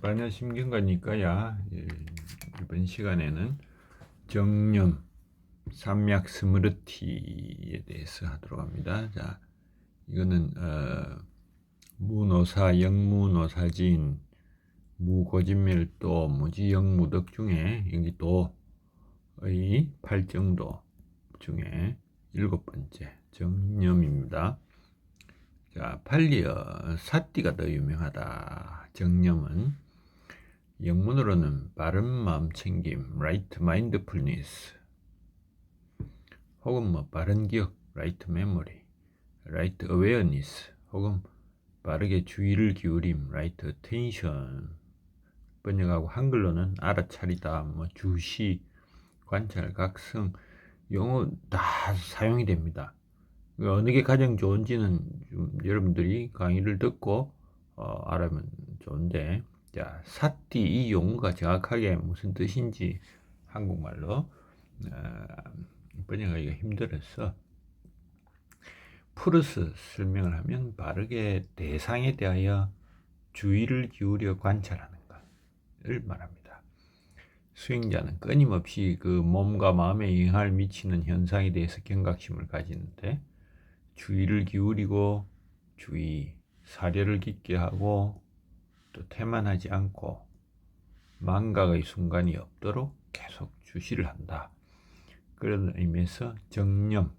반야심경가니까야 예, 이번 시간에는 정념 삼약 스무르티에 대해서 하도록 합니다. 자, 이거는 어, 무노사 영무노사진 무고진멸도 무지영무덕 중에 여기 도의 팔정도 중에 일곱 번째 정념입니다. 자, 팔리어 사띠가 더 유명하다. 정념은 영문으로는 바른 마음 챙김, right mindfulness, 혹은 뭐 바른 기억, right memory, right awareness, 혹은 빠르게 주의를 기울임, right attention. 번역하고 한글로는 알아차리다, 뭐 주시, 관찰, 각성, 영어 다 사용이 됩니다. 어느 게 가장 좋은지는 좀 여러분들이 강의를 듣고 어, 알아면 좋은데 자 사띠 이 용어가 정확하게 무슨 뜻인지 한국말로 어, 번역하기가 힘들어서 프루스 설명을 하면 바르게 대상에 대하여 주의를 기울여 관찰하는 것을 말합니다. 수행자는 끊임없이 그 몸과 마음에 영향을 미치는 현상에 대해서 경각심을 가지는데 주의를 기울이고 주의, 사려를 깊게 하고 또 태만하지 않고 망각의 순간이 없도록 계속 주시를 한다. 그런 의미에서 정념,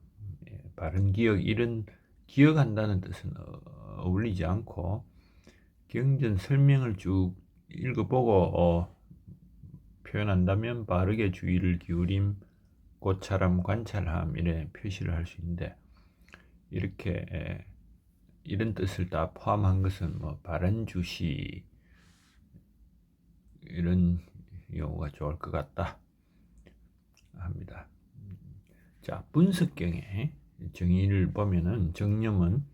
예, 바른 기억 이런 기억한다는 뜻은 어, 어울리지 않고 경전 설명을 쭉 읽어보고 어, 표현한다면 바르게 주의를 기울임, 고찰함, 관찰함 이런 표시를 할 수 있는데 이렇게 이런 뜻을 다 포함한 것은 뭐 바른 주시 이런 용어가 좋을 것 같다 합니다. 자 분석경의 정의를 보면은 정념은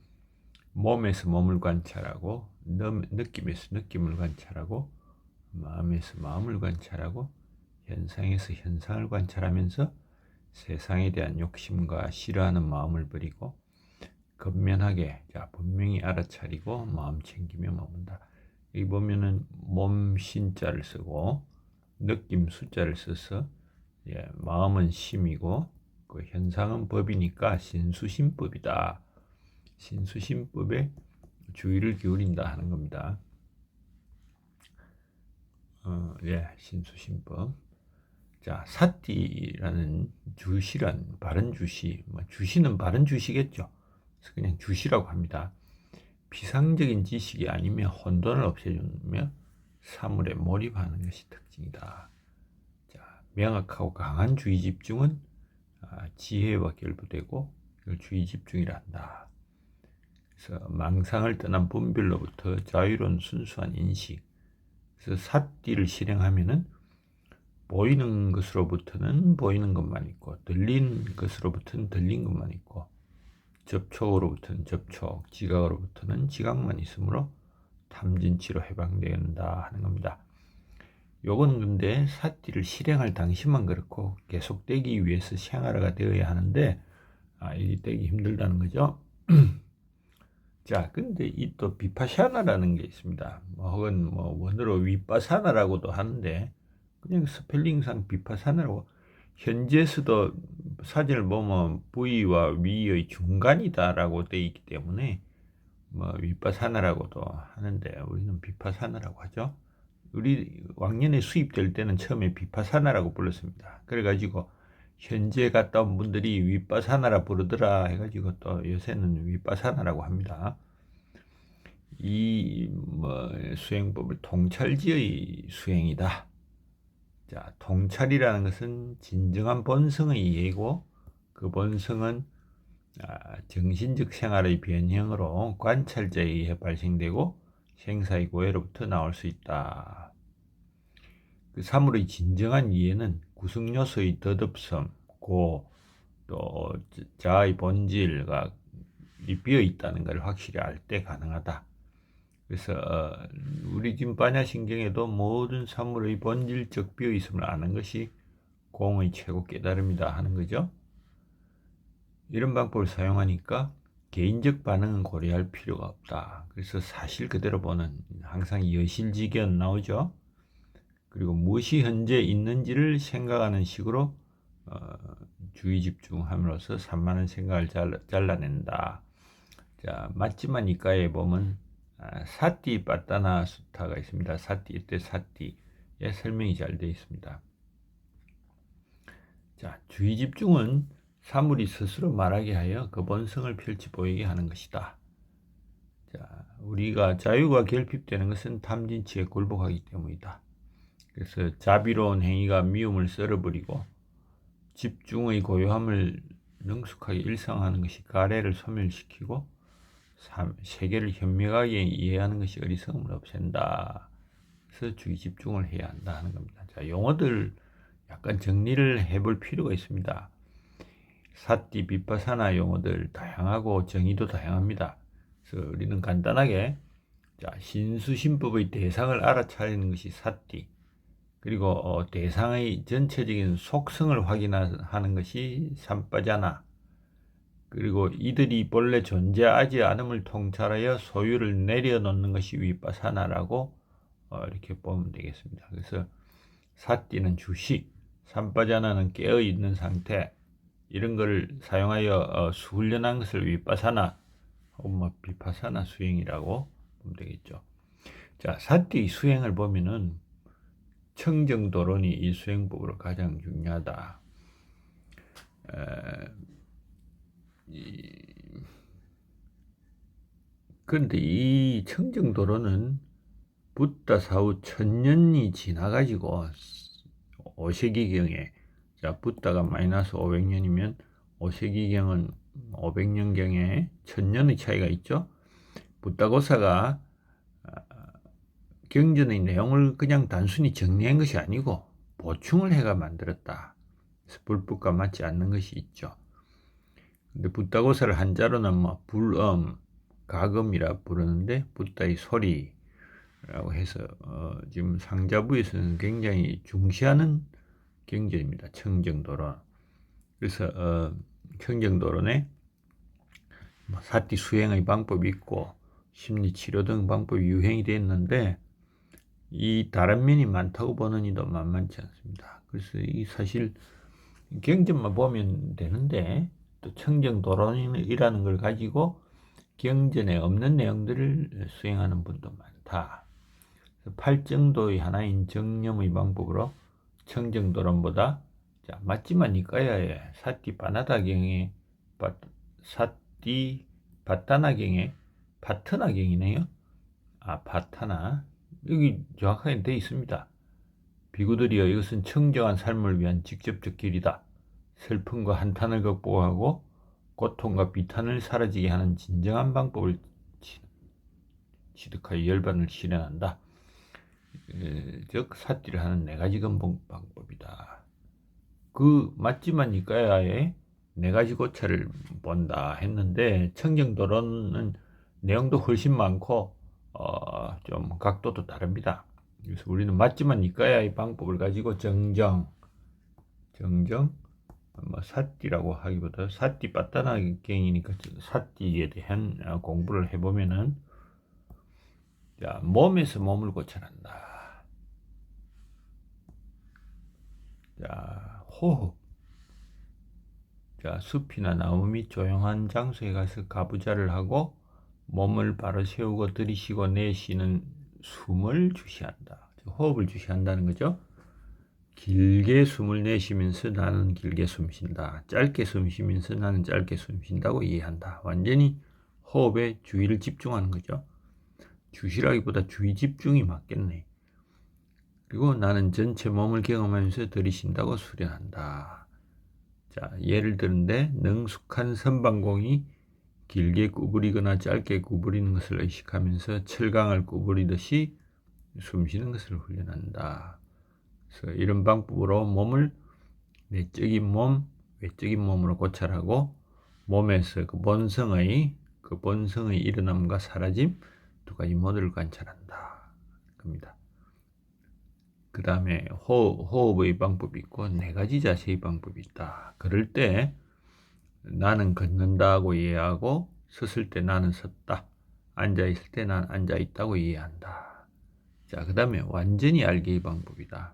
몸에서 몸을 관찰하고 느낌에서 느낌을 관찰하고 마음에서 마음을 관찰하고 현상에서 현상을 관찰하면서 세상에 대한 욕심과 싫어하는 마음을 버리고 건면하게 자 분명히 알아차리고 마음 챙기며 머문다. 여기 보면은 몸 신자를 쓰고 느낌 숫자를 써서 예, 마음은 심이고 그 현상은 법이니까 신수심법이다. 신수심법에 주의를 기울인다 하는 겁니다. 어, 예, 신수심법. 자, 사띠라는 주시란 바른 주시, 뭐 주시는 바른 주시겠죠. 그냥 주시라고 합니다. 비상적인 지식이 아니면 혼돈을 없애주며 사물에 몰입하는 것이 특징이다. 자, 명확하고 강한 주의 집중은 아, 지혜와 결부되고 주의 집중이라 한다. 그래서 망상을 떠난 분별로부터 자유로운 순수한 인식. 그래서 삿띠를 실행하면은 보이는 것으로부터는 보이는 것만 있고 들린 것으로부터는 들린 것만 있고 접촉으로부터는 접촉, 지각으로부터는 지각만 있으므로 탐진치로 해방된다 하는 겁니다. 요건 근데 사띠를 실행할 당시만 그렇고 계속되기 위해서 생활화가 되어야 하는데 아, 이게 되기 힘들다는 거죠. 자, 근데 이 또 비파샤나라는 게 있습니다. 뭐 혹은 뭐 원어로 위파사나라고도 하는데 그냥 스펠링상 비파사나라고 현재에서도 사진을 보면 부위와 위의 중간이다라고 되어 있기 때문에 뭐 윗바사나라고도 하는데 우리는 비파사나라고 하죠. 우리 왕년에 수입될 때는 처음에 비파사나라고 불렀습니다. 그래가지고 현재 갔다 온 분들이 윗바사나라 부르더라 해가지고 또 요새는 윗바사나라고 합니다. 이 뭐 수행법을 통찰지의 수행이다. 자, 통찰이라는 것은 진정한 본성의 이해고 그 본성은 아, 정신적 생활의 변형으로 관찰자에 의해 발생되고 생사의 고해로부터 나올 수 있다. 그 사물의 진정한 이해는 구성 요소의 덧없음, 고, 또 자아의 본질과 비어 있다는 것을 확실히 알 때 가능하다. 그래서 어, 우리 지금 반야신경에도 모든 사물의 본질적 비어 있음을 아는 것이 공의 최고 깨달음이다 하는 거죠. 이런 방법을 사용하니까 개인적 반응은 고려할 필요가 없다. 그래서 사실 그대로 보는 항상 여실지견 나오죠. 그리고 무엇이 현재 있는지를 생각하는 식으로 어, 주의 집중함으로써 산만한 생각을 잘라, 잘라낸다. 자, 맞지만 이과에 보면 아, 사띠 빠따나 수타가 있습니다. 사띠 이때 사띠의 설명이 잘 되어 있습니다. 자, 주의 집중은 사물이 스스로 말하게 하여 그 본성을 펼치 보이게 하는 것이다. 자, 우리가 자유가 결핍되는 것은 탐진치에 굴복하기 때문이다. 그래서 자비로운 행위가 미움을 썰어버리고 집중의 고요함을 능숙하게 일상하는 것이 가래를 소멸시키고 세계를 현명하게 이해하는 것이 어리석음을 없앤다. 그래서 주의 집중을 해야 한다 하는 겁니다. 자, 용어들 약간 정리를 해볼 필요가 있습니다. 사띠, 비파사나 용어들 다양하고 정의도 다양합니다. 그래서 우리는 간단하게 자, 신수신법의 대상을 알아차리는 것이 사띠, 그리고 어, 대상의 전체적인 속성을 확인하는 것이 삼빠자나, 그리고 이들이 본래 존재하지 않음을 통찰하여 소유를 내려놓는 것이 위빠사나라고 어, 이렇게 보면 되겠습니다. 그래서 사띠는 주식, 삼빠자나는 깨어 있는 상태, 이런 것을 사용하여 어, 훈련한 것을 위빠사나 혹은 뭐 비파사나 수행이라고 보면 되겠죠. 자, 사띠 수행을 보면은 청정도론이 이 수행법으로 가장 중요하다. 에, 이, 그런데 이 청정도로는 붓다 사후 천년이 지나가지고 오세기경에 자 붓다가 마이너스 500년이면 오세기경은 500년경에 천년의 차이가 있죠. 붓다고사가 아, 경전의 내용을 그냥 단순히 정리한 것이 아니고 보충을 해가 만들었다. 불법과 맞지 않는 것이 있죠. 근데 붓다고사를 한자로는 뭐 불음, 가금이라 부르는데 붓다의 소리라고 해서 어, 지금 상자부에서는 굉장히 중시하는 경전입니다. 청정도론. 그래서 어, 청정도론에 뭐 사띠 수행의 방법이 있고 심리 치료 등 방법이 유행이 됐는데 이 다른 면이 많다고 보는 이도 만만치 않습니다. 그래서 이 사실 경전만 보면 되는데 또 청정도론이라는 걸 가지고 경전에 없는 내용들을 수행하는 분도 많다. 팔정도의 하나인 정념의 방법으로 청정도론보다 자, 맞지만 이까야에 사띠 바나다경에 사띠 바타나경에 바트나경이네요. 아 바타나 여기 정확하게 되어 있습니다. 비구들이여 이것은 청정한 삶을 위한 직접적 길이다. 슬픔과 한탄을 극복하고 고통과 비탄을 사라지게 하는 진정한 방법을 취득하여 열반을 실현한다. 즉 사띠를 하는 네 가지 근본 방법이다. 그 맞지만 이까야에 네 가지 고찰을 본다 했는데 청정도로는 내용도 훨씬 많고 어, 좀 각도도 다릅니다. 그래서 우리는 맞지만 이까야의 방법을 가지고 정정, 정정, 뭐 사띠라고 하기보다 사띠 빠따나갱이니까 사띠에 대한 공부를 해보면은 자, 몸에서 몸을 고쳐낸다. 자, 호흡. 자, 숲이나 나무 밑 조용한 장소에 가서 가부좌를 하고 몸을 바로 세우고 들이쉬고 내쉬는 숨을 주시한다. 호흡을 주시한다는 거죠. 길게 숨을 내쉬면서 나는 길게 숨 쉰다. 짧게 숨 쉬면서 나는 짧게 숨 쉰다고 이해한다. 완전히 호흡에 주의를 집중하는 거죠. 주시라기보다 주의 집중이 맞겠네. 그리고 나는 전체 몸을 경험하면서 들이쉰다고 수련한다. 자, 예를 들는데 능숙한 선방공이 길게 구부리거나 짧게 구부리는 것을 의식하면서 철강을 구부리듯이 숨쉬는 것을 훈련한다. 그래서 이런 방법으로 몸을 내적인 몸, 외적인 몸으로 고찰하고 몸에서 그 본성의 그 본성의 일어남과 사라짐 두 가지 모델을 관찰한다. 겁니다. 그 다음에 호흡, 호흡 의 방법이 있고 네 가지 자세의 방법이 있다. 그럴 때 나는 걷는다고 이해하고 섰을 때 나는 섰다. 앉아 있을 때 난 앉아 있다고 이해한다. 자, 그 다음에 완전히 알기의 방법이다.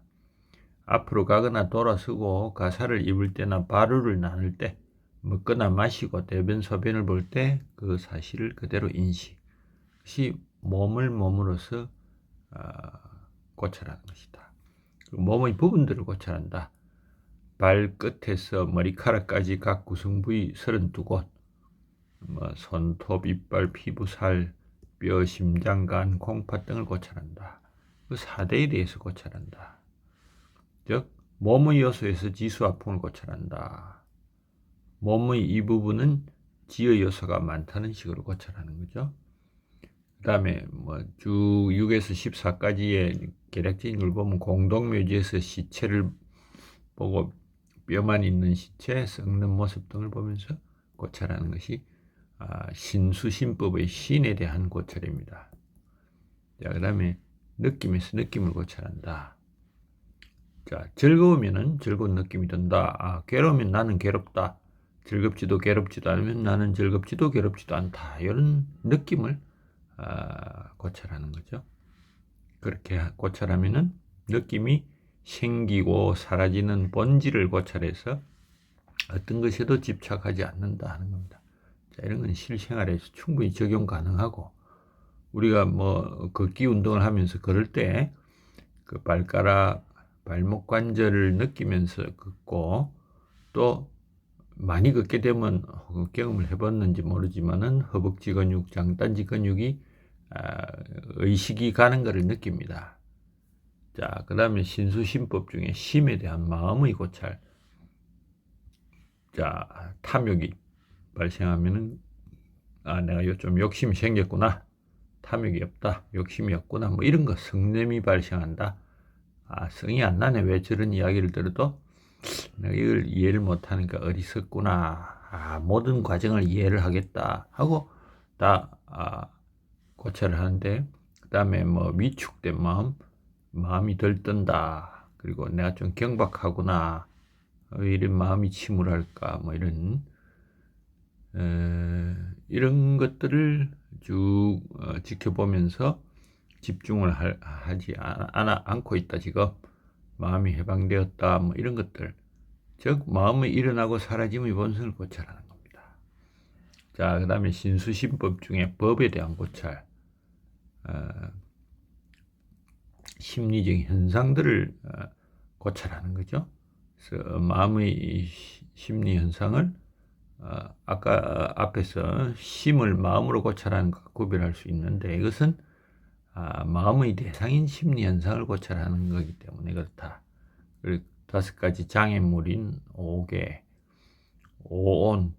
앞으로 가거나 돌아서고 가사를 입을 때나 발우를 나눌 때 먹거나 마시고 대변 소변을 볼 때 그 사실을 그대로 인식. 그것이 몸을 몸으로서 아, 고찰하는 것이다. 그 몸의 부분들을 고찰한다. 발끝에서 머리카락까지 각 구성 부위 32곳, 뭐 손톱, 이빨, 피부, 살, 뼈, 심장, 간, 콩팥 등을 고찰한다. 그 4대에 대해서 고찰한다. 즉 몸의 요소에서 지수 아픔을 고찰한다. 몸의 이 부분은 지의 요소가 많다는 식으로 고찰하는 거죠. 그 다음에 뭐주 6에서 14까지의 계략적인 걸 보면 공동묘지에서 시체를 보고 뼈만 있는 시체, 썩는 모습 등을 보면서 고찰하는 것이 아, 신수신법의 신에 대한 고찰입니다. 자, 그 다음에 느낌에서 느낌을 고찰한다. 자, 즐거우면은 즐거운 느낌이 든다. 아, 괴로우면 나는 괴롭다. 즐겁지도 괴롭지도 않으면 나는 즐겁지도 괴롭지도 않다. 이런 느낌을 아, 고찰하는 거죠. 그렇게 고찰하면은 느낌이 생기고 사라지는 본질을 고찰해서 어떤 것에도 집착하지 않는다 하는 겁니다. 자, 이런 건 실생활에서 충분히 적용 가능하고 우리가 뭐 걷기 운동을 하면서 걸을 때 그 발가락 발목 관절을 느끼면서 걷고 또 많이 걷게 되면 경험을 해봤는지 모르지만은 허벅지 근육, 장단지 근육이 아, 의식이 가는 것을 느낍니다. 자, 그 다음에 신수신법 중에 심에 대한 마음의 고찰. 자, 탐욕이 발생하면은, 아, 내가 요좀 욕심이 생겼구나. 탐욕이 없다. 욕심이 없구나. 뭐 이런 거 성냄이 발생한다. 아, 성이 안 나네. 왜 저런 이야기를 들어도 내가 이걸 이해를 못하니까 어리석구나. 아, 모든 과정을 이해를 하겠다. 하고 다, 아, 고찰을 하는데, 그 다음에 뭐 위축된 마음, 마음이 들뜬다. 그리고 내가 좀 경박하구나. 왜 이런 마음이 침울할까. 뭐 이런, 에, 이런 것들을 쭉 어, 지켜보면서 집중을 하, 하지 않아, 않고 있다. 지금 마음이 해방되었다. 뭐 이런 것들. 즉, 마음이 일어나고 사라짐의 본성을 고찰하는 겁니다. 자, 그 다음에 신수신법 중에 법에 대한 고찰. 어, 심리적 현상들을 어, 고찰하는 거죠. 그래서 마음의 심리 현상을 어, 아까 앞에서 심을 마음으로 고찰하는 것과 구별할 수 있는데 이것은 아, 마음의 대상인 심리 현상을 고찰하는 거기 때문에 그렇다. 그리고 다섯 가지 장애물인 오개, 오온,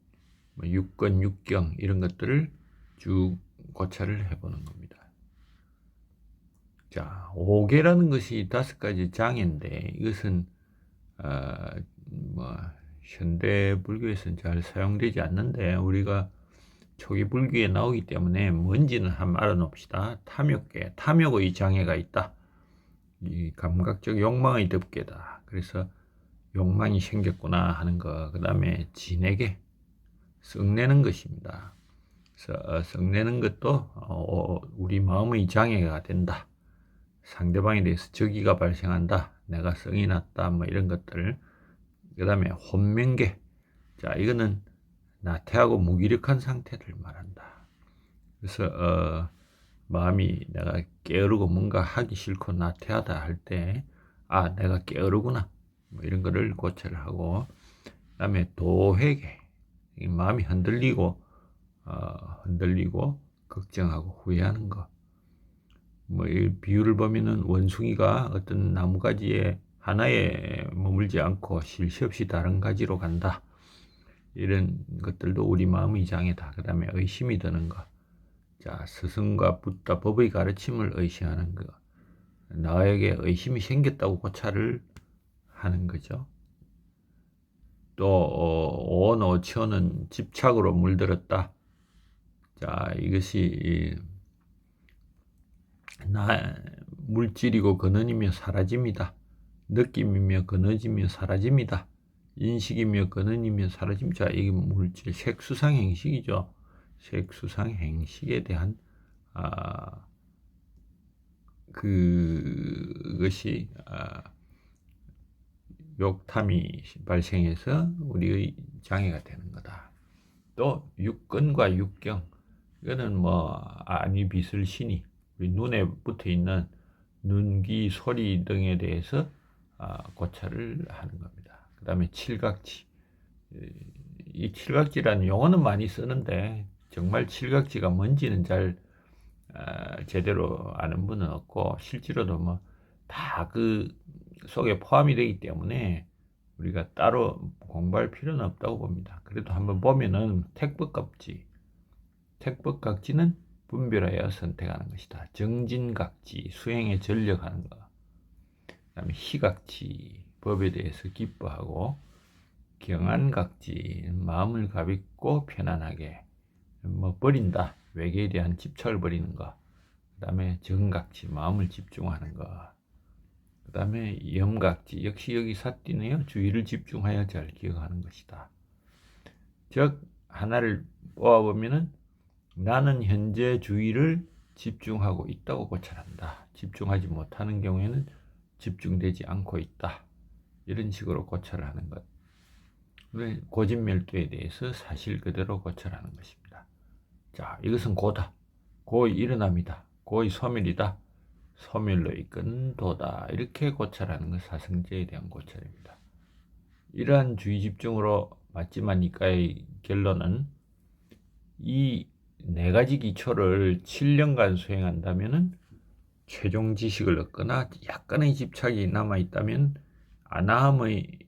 뭐 육건, 육경 이런 것들을 쭉 고찰을 해보는 겁니다. 자, 오개라는 것이 다섯 가지 장애인데 이것은 어, 뭐 현대 불교에서는 잘 사용되지 않는데 우리가 초기 불교에 나오기 때문에 뭔지는 한번 알아놓읍시다. 탐욕계, 탐욕의 장애가 있다. 이 감각적 욕망의 덮개다. 그래서 욕망이 생겼구나 하는 거. 그 다음에 진에게 썩내는 것입니다. 그래서 어, 썩내는 것도 어, 우리 마음의 장애가 된다. 상대방에 대해서 적의가 발생한다. 내가 성이 났다. 뭐 이런 것들. 그 다음에 혼명계. 자, 이거는 나태하고 무기력한 상태를 말한다. 그래서, 어, 마음이 내가 게으르고 뭔가 하기 싫고 나태하다 할 때, 아, 내가 게으르구나. 뭐 이런 거를 고찰을 하고, 그 다음에 도회계. 마음이 흔들리고, 어, 흔들리고, 걱정하고 후회하는 거. 뭐 이 비유를 보면은 원숭이가 어떤 나무가지에 하나에 머물지 않고 쉴새 없이 다른 가지로 간다. 이런 것들도 우리 마음의 장애다. 그 다음에 의심이 드는 것. 자, 스승과 붓다 법의 가르침을 의심하는 것. 나에게 의심이 생겼다고 고찰을 하는 거죠. 또, 어, 온 오천은 집착으로 물들었다. 자, 이것이 나 물질이고 근원이며 사라집니다. 느낌이며 근원이며 사라집니다. 인식이며 근원이며 사라집니다. 이게 물질 색수상 행식이죠. 색수상 행식에 대한 아, 그것이 아, 욕탐이 발생해서 우리의 장애가 되는 거다. 또 육根과 육경 이거는 뭐 안위 비슬 신이 우리 눈에 붙어 있는 눈기 소리 등에 대해서 아, 고찰을 하는 겁니다. 그 다음에 칠각지 이 칠각지라는 용어는 많이 쓰는데 정말 칠각지가 뭔지는 잘 아, 제대로 아는 분은 없고 실제로도 뭐 다 그 속에 포함이 되기 때문에 우리가 따로 공부할 필요는 없다고 봅니다. 그래도 한번 보면은 택법각지, 택법각지는 분별하여 선택하는 것이다. 정진각지, 수행에 전력하는 것. 그 다음에 희각지, 법에 대해서 기뻐하고, 경안각지, 마음을 가볍고 편안하게, 뭐 버린다. 외계에 대한 집착을 버리는 것. 그 다음에 정각지, 마음을 집중하는 것. 그 다음에 염각지, 역시 여기 사띠네요. 주의를 집중하여 잘 기억하는 것이다. 즉, 하나를 뽑아보면은 나는 현재 주의를 집중하고 있다고 고찰한다. 집중하지 못하는 경우에는 집중되지 않고 있다. 이런 식으로 고찰을 하는 것. 고진멸도에 대해서 사실 그대로 고찰하는 것입니다. 자, 이것은 고다. 고의 일어남이다. 고의 소멸이다. 소멸로 이끄는 도다. 이렇게 고찰하는 것 사성제에 대한 고찰입니다. 이러한 주의 집중으로 맞지만 이까의 결론은 이 네 가지 기초를 7년간 수행한다면은 최종 지식을 얻거나 약간의 집착이 남아 있다면 아나함의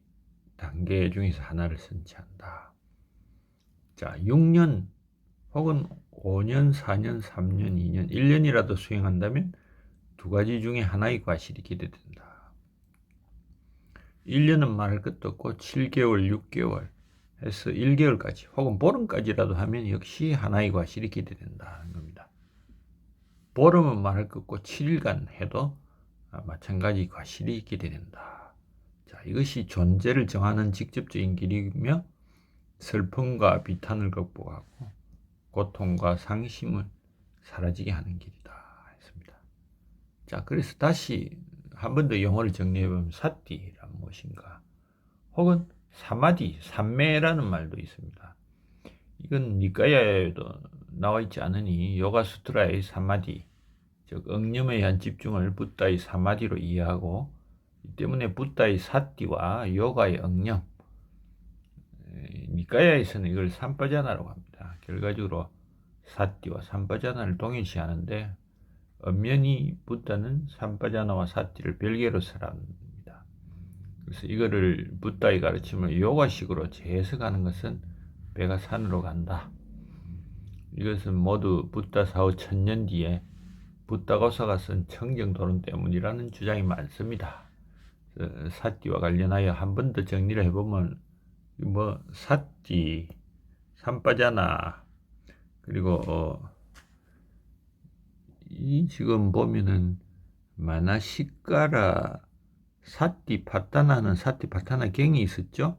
단계 중에서 하나를 선취한다. 자, 6년 혹은 5년, 4년, 3년, 2년, 1년이라도 수행한다면 두 가지 중에 하나의 과실이 기대된다. 1년은 말할 것도 없고 7개월, 6개월 해서 1개월까지 혹은 보름까지라도 하면 역시 하나의 과실이 기대된다는 겁니다. 보름은 말할 것 없고 7일간 해도 마찬가지 과실이 기대된다. 자, 이것이 존재를 정하는 직접적인 길이며 슬픔과 비탄을 극복하고 고통과 상심을 사라지게 하는 길이다 했습니다. 자, 그래서 다시 한 번더 영어를 정리해 보면 사띠란 무엇인가? 혹은 사마디, 삼매라는 말도 있습니다. 이건 니까야에도 나와 있지 않으니 요가 수트라의 사마디, 즉 응념에 의한 집중을 붓다의 사마디로 이해하고 이 때문에 붓다의 사띠와 요가의 응념, 니까야에서는 이걸 삼바자나라고 합니다. 결과적으로 사띠와 삼바자나를 동일시하는데 엄연히 붓다는 삼바자나와 사띠를 별개로 설합니다. 그래서 이거를 붓다의 가르침을 요가식으로 재해석하는 것은 배가 산으로 간다. 이것은 모두 붓다 사후 천년 뒤에 붓다고사가 쓴 청정도론 때문이라는 주장이 많습니다. 사띠와 관련하여 한 번 더 정리를 해보면 뭐 사띠, 삼바자나 그리고 어, 이 지금 보면은 마나시까라 사띠 파타나는 사띠 파타나 경이 있었죠.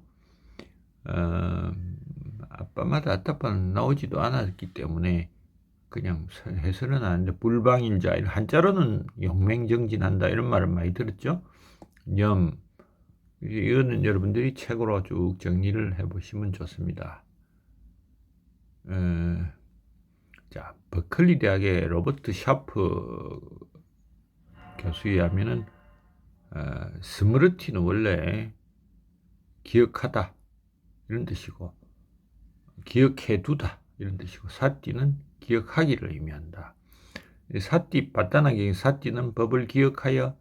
어, 아빠마다 아따빠는 나오지도 않았기 때문에 그냥 해설은 하는데 불방인자 한자로는 용맹정진한다 이런 말을 많이 들었죠. 염 이거는 여러분들이 책으로 쭉 정리를 해보시면 좋습니다. 어, 자 버클리 대학의 로버트 샤프 교수에 의하면은 어, 스무르티는 원래 기억하다 이런 뜻이고 기억해두다 이런 뜻이고 사띠는 기억하기를 의미한다. 사띠 바다나기 사띠는 법을 기억하여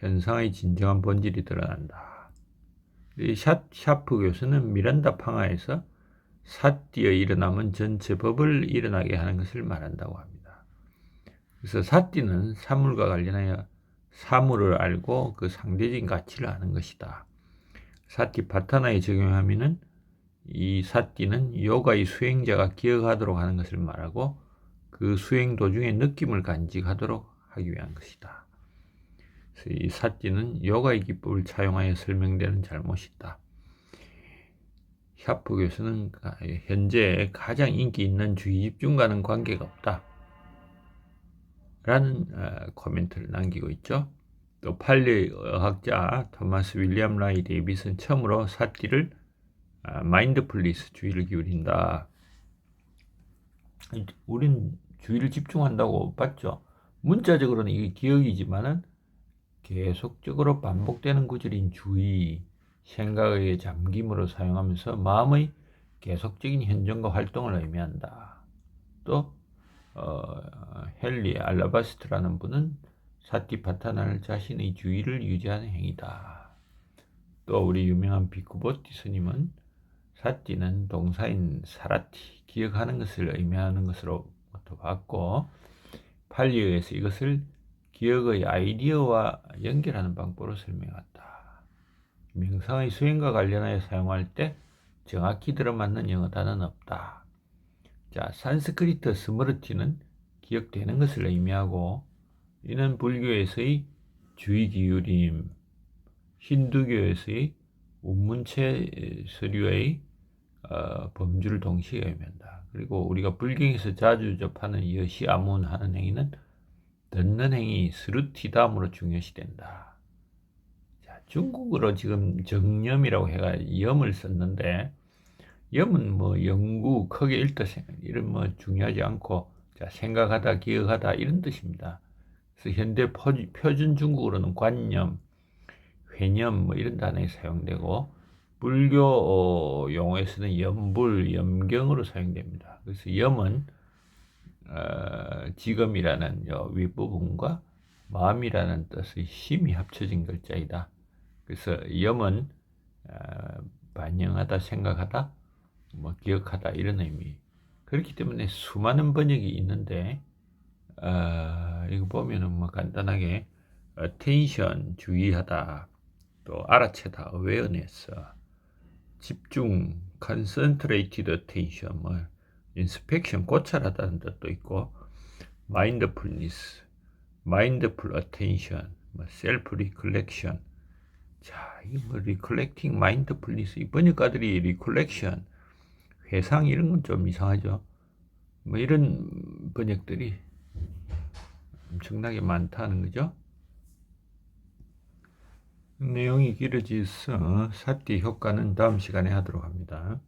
현상의 진정한 본질이 드러난다. 이 샤프 교수는 미란다 방화에서 사띠의 일어남은 전체 법을 일어나게 하는 것을 말한다고 합니다. 그래서 사띠는 사물과 관련하여 사물을 알고 그 상대적인 가치를 아는 것이다. 사띠 파타나에 적용하면은 이 사띠는 요가의 수행자가 기억하도록 하는 것을 말하고 그 수행 도중에 느낌을 간직하도록 하기 위한 것이다. 이 사띠는 요가의 기법을 차용하여 설명되는 잘못이다. 샤프 교수는 가- 현재 가장 인기 있는 주의 집중과는 관계가 없다. 라는 어, 코멘트를 남기고 있죠. 또 팔리 의학자 토마스 윌리엄 라이 데이비슨 처음으로 사티를 아, 마인드풀리스 주의를 기울인다. 우린 주의를 집중한다고 봤죠. 문자적으로는 이게 기억이지만은 계속적으로 반복되는 구절인 주의, 생각의 잠김으로 사용하면서 마음의 계속적인 현존과 활동을 의미한다. 또 어, 헨리 알라바스트라는 분은 사티파타나를 자신의 주의를 유지하는 행위다. 또 우리 유명한 비쿠보티 스님은 사티는 동사인 사라티, 기억하는 것을 의미하는 것으로부터 봤고 팔리어에서 이것을 기억의 아이디어와 연결하는 방법으로 설명했다. 명상의 수행과 관련하여 사용할 때 정확히 들어맞는 영어 단어는 없다. 자, 산스크리트 스머르티는 기억되는 것을 의미하고 이는 불교에서의 주의 기울임, 힌두교에서의 운문체 서류의 어, 범주를 동시에 의미한다. 그리고 우리가 불경에서 자주 접하는 여시 아문 하는 행위는 듣는 행위 스루티 다음으로 중요시된다. 자, 중국어로 지금 정념이라고 해가 염을 썼는데 염은 뭐 영구, 크게 읽다 이런 뭐 중요하지 않고 자, 생각하다, 기억하다 이런 뜻입니다. 그래서 현대 표준, 표준 중국어로는 관념, 회념 뭐 이런 단어에 사용되고 불교 어, 용어에서는 염불, 염경으로 사용됩니다. 그래서 염은 어, 지금이라는 요 윗부분과 마음이라는 뜻의 힘이 합쳐진 글자이다. 그래서 염은 어, 반영하다, 생각하다, 뭐 기억하다 이런 의미. 그렇기 때문에 수많은 번역이 있는데 어, 이거 보면은 뭐 간단하게 attention 주의하다, 또 알아채다 awareness, 집중 concentrated attention, 뭐 inspection 고찰하다는 뜻도 있고 mindful attention, 뭐 self recollection. 자, 이거 뭐 recollecting, mindfulness 이 번역가들이 recollection 회상 이런 건 좀 이상하죠. 뭐 이런 번역들이 엄청나게 많다는 거죠. 내용이 길어져서 사띠 효과는 다음 시간에 하도록 합니다.